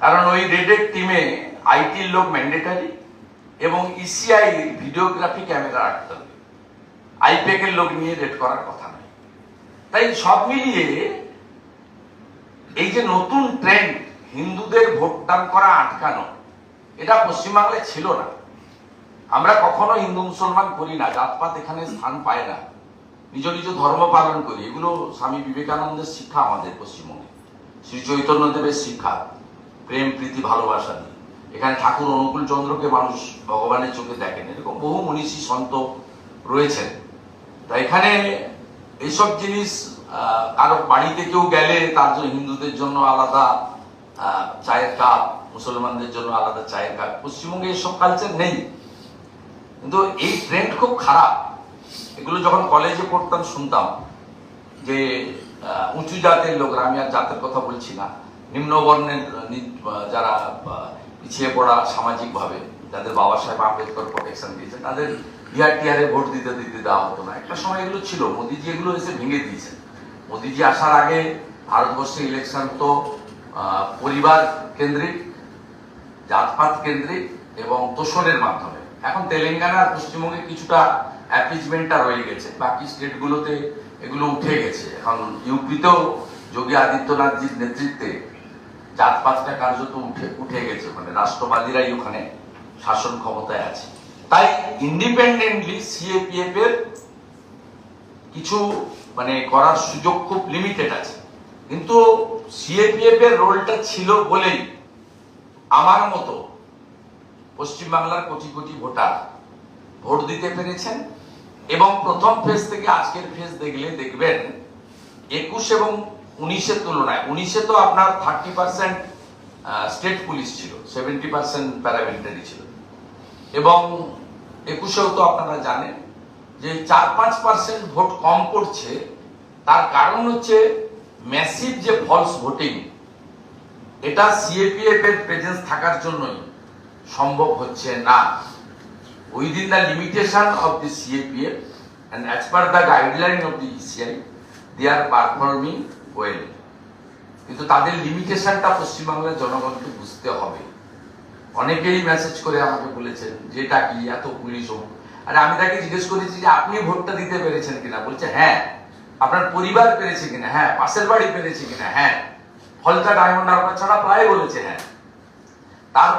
কারণ ওই রেডের টিমে আইটির লোক ম্যান্ডেটারি এবং E ইসিআই ভিডিওগ্রাফি ক্যামেরা রাখতে হবে। আইপ্যাকের লোক নিয়ে রেড করার কথা নয়। তাই সব মিলিয়ে এই যে নতুন ট্রেন্ড হিন্দুদের ভোটদান করা আটকানো, এটা পশ্চিমবাংলায় ছিল না। আমরা কখনো হিন্দু মুসলমান করি না, জাতপাত এখানে স্থান পায় না। নিজ নিজ ধর্ম পালন করি। এগুলো স্বামী বিবেকানন্দের শিক্ষা আমাদের পশ্চিমবঙ্গে। শ্রী চৈতন্যদেবের শিক্ষা। প্রেম, প্রীতি, ভালোবাসা দিয়ে এখানে ঠাকুর অনুকূল চন্দ্রকে মানুষ ভগবানের চোখে দেখেন। এরকম বহু মনীষী, সন্ত রয়েছেন। তা এখানে এইসব জিনিস কারও বাড়িতে কেউ গেলে তার জন্য হিন্দুদের জন্য আলাদা চায়ের কাপ, মুসলমানদের জন্য আলাদা চায়ের কাপ। পশ্চিমবঙ্গে এইসব কালচার নেই। কিন্তু এই ট্রেন্ড খুব খারাপ। এগুলো যখন কলেজে পড়তাম, শুনতাম যে উঁচু জাতের লোকরা, আমি আর জাতের কথা বলছি না নিম্নবর্ণের যারা পিছিয়ে পড়া সামাজিকভাবে, যাদের বাবা সাহেব আম্বেদকর প্রোটেকশন দিয়েছে তাদের বিহার টিহারে ভোট দিতে দিতে দেওয়া হতো না। একটা সময় এগুলো ছিল, মোদিজি এগুলো এসে ভেঙে দিয়েছেন। মোদিজি আসার আগে ভারতবর্ষে ইলেকশন তো পরিবার কেন্দ্রিক, জাতপাত কেন্দ্রিক এবং তোষণের মাধ্যমে। এখন তেলেঙ্গানা আর পশ্চিমবঙ্গে কিছুটা অ্যাপিচমেন্টটা রয়ে গেছে। বাকি স্টেটগুলোতে এগুলো উঠে গেছে। এখন ইউপিতেও যোগী আদিত্যনাথজির নেতৃত্বে জাতপাতটা কার্যত উঠে উঠে গেছে মানে রাষ্ট্রবাদীরাই ওখানে শাসন ক্ষমতায় আছে। তাই ইন্ডিপেন্ডেন্টলি সিএপিএফ এর কিছু মানে করার সুযোগ খুব লিমিটেড আছে। কিন্তু সিএপিএফ এর রোলটা ছিল বলেই আমার মতো পশ্চিমবাংলার কোটি কোটি ভোটার ভোট দিতে পেরেছেন এবং প্রথম ফেজ থেকে আজকের ফেজ দেখলে দেখবেন একুশ এবং উনিশের তুলনায়, উনিশে তো আপনার থার্টি পার্সেন্ট স্টেট পুলিশ ছিল সেভেন্টি পার্সেন্ট প্যারামিলিটারি ছিল। এবং একুশেও তো আপনারা জানেন যে চার পাঁচ পার্সেন্ট ভোট কম পড়ছে, তার কারণ হচ্ছে ম্যাসিভ যে ফলস ভোটিং এটা সিএপিএফ এর প্রেজেন্স থাকার জন্যই সম্ভব হচ্ছে না। Within the limitation of the CAPF and as per the guideline of the ECI they are performing well কিন্তু তাদের লিমিটেশনটা পশ্চিমবাংলার জনগণকে বুঝতে হবে। অনেকেই মেসেজ করে আমাকে বলেছেন যে এটা কি, এত পুলিশ হোক আরে আমি তাকে জিজ্ঞেস করেছি যে, আপনি ভোটটা দিতে পেরেছেন কিনা? বলছে হ্যাঁ। আপনার পরিবার পেরেছে কিনা? হ্যাঁ। পাশের বাড়ি পেরেছে কিনা? হ্যাঁ। ফলতা ডায়মন্ড হারবার ছাড়া প্রায় বলেছে হ্যাঁ। তার